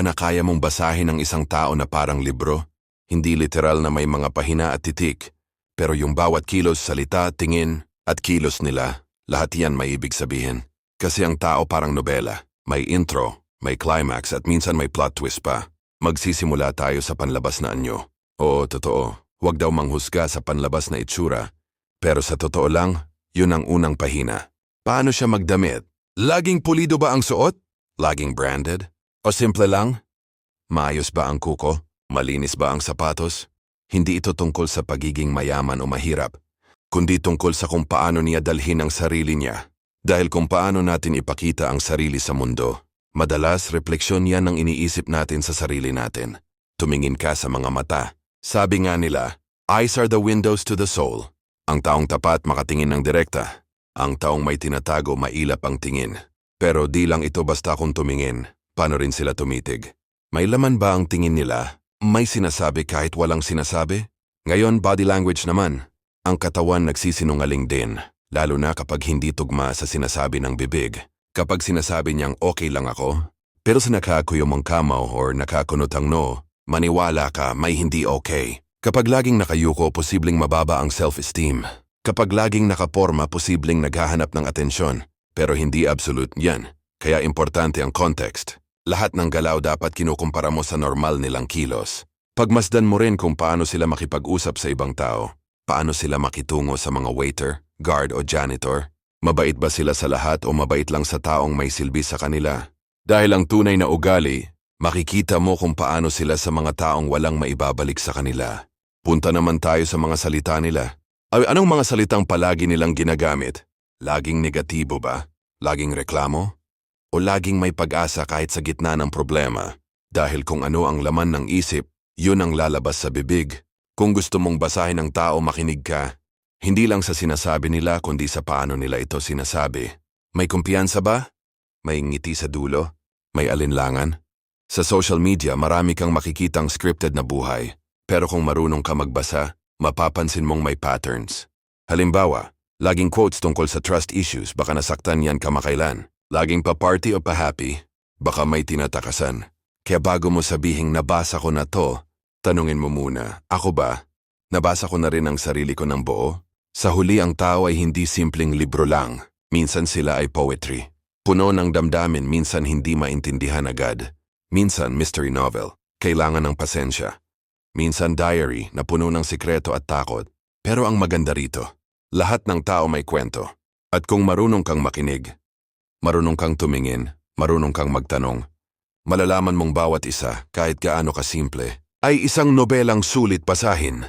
na kaya mong basahin ang isang tao na parang libro. Hindi literal na may mga pahina at titik, pero yung bawat kilos, salita, tingin, at kilos nila, lahat yan may ibig sabihin. Kasi ang tao parang nobela. May intro, may climax at minsan may plot twist pa. Magsisimula tayo sa panlabas na anyo. Oo, totoo. Huwag daw manghusga sa panlabas na itsura. Pero sa totoo lang, yun ang unang pahina. Paano siya magdamit? Laging pulido ba ang suot? Laging branded? O simple lang? Maayos ba ang kuko? Malinis ba ang sapatos? Hindi ito tungkol sa pagiging mayaman o mahirap, kundi tungkol sa kung paano niya dalhin ang sarili niya. Dahil kung paano natin ipakita ang sarili sa mundo. Madalas, refleksyon yan ang iniisip natin sa sarili natin. Tumingin ka sa mga mata. Sabi nga nila, eyes are the windows to the soul. Ang taong tapat makatingin ng direkta. Ang taong may tinatago mailap ang tingin. Pero di lang ito basta kung tumingin, paano rin sila tumitig. May laman ba ang tingin nila? May sinasabi kahit walang sinasabi? Ngayon body language naman. Ang katawan nagsisinungaling din, lalo na kapag hindi tugma sa sinasabi ng bibig. Kapag sinasabi niyang okay lang ako, pero sa nakakuyo mong kamaw or nakakunot ang no, maniwala ka may hindi okay. Kapag laging nakayuko, posibleng mababa ang self-esteem. Kapag laging nakaporma, posibleng naghahanap ng atensyon. Pero hindi absolute yan. Kaya importante ang context. Lahat ng galaw dapat kinukumpara mo sa normal nilang kilos. Pagmasdan mo rin kung paano sila makipag-usap sa ibang tao. Paano sila makitungo sa mga waiter, guard o janitor. Mabait ba sila sa lahat o mabait lang sa taong may silbi sa kanila? Dahil ang tunay na ugali, makikita mo kung paano sila sa mga taong walang maibabalik sa kanila. Punta naman tayo sa mga salita nila. Ay, anong mga salitang palagi nilang ginagamit? Laging negatibo ba? Laging reklamo? O laging may pag-asa kahit sa gitna ng problema? Dahil kung ano ang laman ng isip, yun ang lalabas sa bibig. Kung gusto mong basahin ng tao, makinig ka. Hindi lang sa sinasabi nila kundi sa paano nila ito sinasabi. May kumpiyansa ba? May ngiti sa dulo? May alinlangan? Sa social media, marami kang makikitang scripted na buhay. Pero kung marunong ka magbasa, mapapansin mong may patterns. Halimbawa, laging quotes tungkol sa trust issues, baka nasaktan yan kamakailan. Laging pa-party o pa-happy, baka may tinatakasan. Kaya bago mo sabihing nabasa ko na to, tanungin mo muna, ako ba? Nabasa ko na rin ang sarili ko ng buo? Sa huli ang tao ay hindi simpleng libro lang. Minsan sila ay poetry. Puno ng damdamin, minsan hindi maintindihan agad. Minsan mystery novel, kailangan ng pasensya. Minsan diary na puno ng sikreto at takot. Pero ang maganda rito, lahat ng tao may kwento. At kung marunong kang makinig, marunong kang tumingin, marunong kang magtanong, malalaman mong bawat isa, kahit gaano kasimple, ay isang nobelang sulit basahin.